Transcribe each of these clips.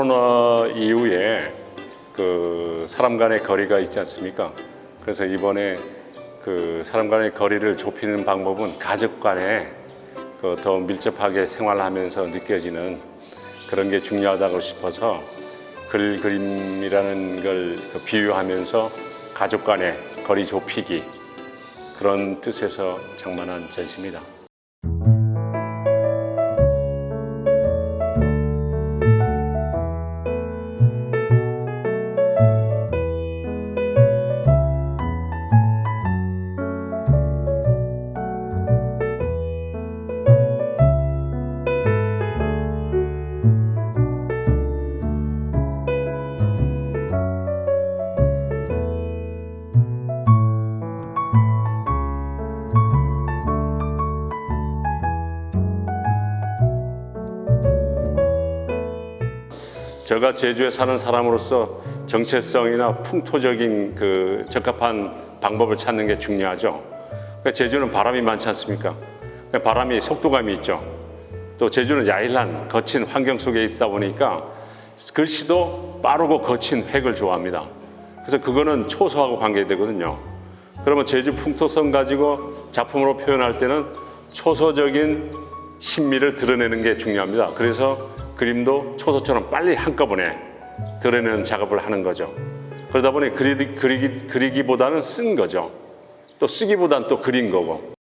코로나 이후에 그 사람 간의 거리가 있지 않습니까? 그래서 이번에 그 사람 간의 거리를 좁히는 방법은 가족 간에 그 더 밀접하게 생활하면서 느껴지는 그런 게 중요하다고 싶어서 글 그림이라는 걸 그 비유하면서 가족 간의 거리 좁히기 그런 뜻에서 장만한 전시입니다. 제가 제주에 사는 사람으로서 정체성이나 풍토적인 그 적합한 방법을 찾는 게 중요하죠. 그러니까 제주는 바람이 많지 않습니까? 그러니까 바람이 속도감이 있죠. 또 제주는 야일한 거친 환경 속에 있다 보니까 글씨도 빠르고 거친 획을 좋아합니다. 그래서 그거는 초소하고 관계되거든요. 그러면 제주 풍토성 가지고 작품으로 표현할 때는 초소적인 신미를 드러내는 게 중요합니다. 그래서 그림도 초소처럼 빨리 한꺼번에 드러내는 작업을 하는 거죠. 그러다 보니 그리기, 그리기, 그리기보다는 쓴 거죠. 또 쓰기보다는 또 그린 거고.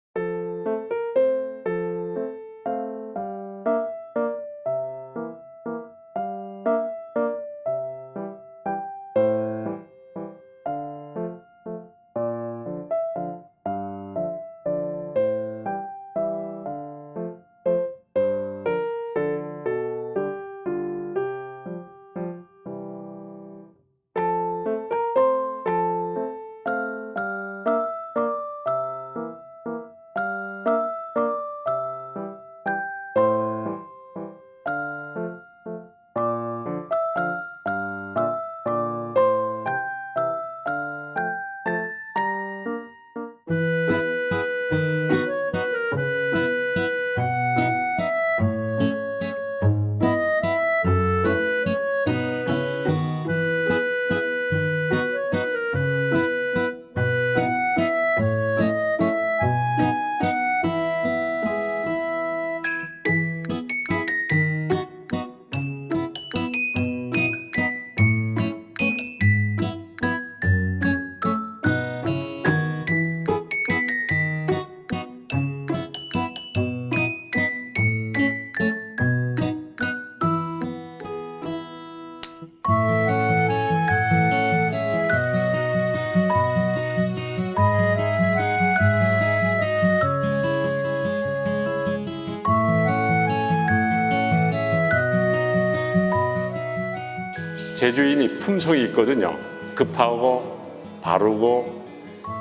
제주인이 품성이 있거든요. 급하고 바르고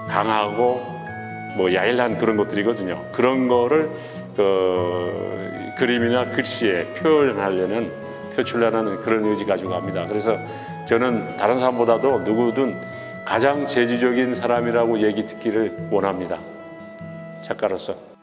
강하고 뭐 야일한 그런 것들이거든요. 그런 거를 그 그림이나 글씨에 표현하려는 표출하는 그런 의지 가지고 갑니다. 그래서 저는 다른 사람보다도 누구든 가장 제주적인 사람이라고 얘기 듣기를 원합니다. 작가로서.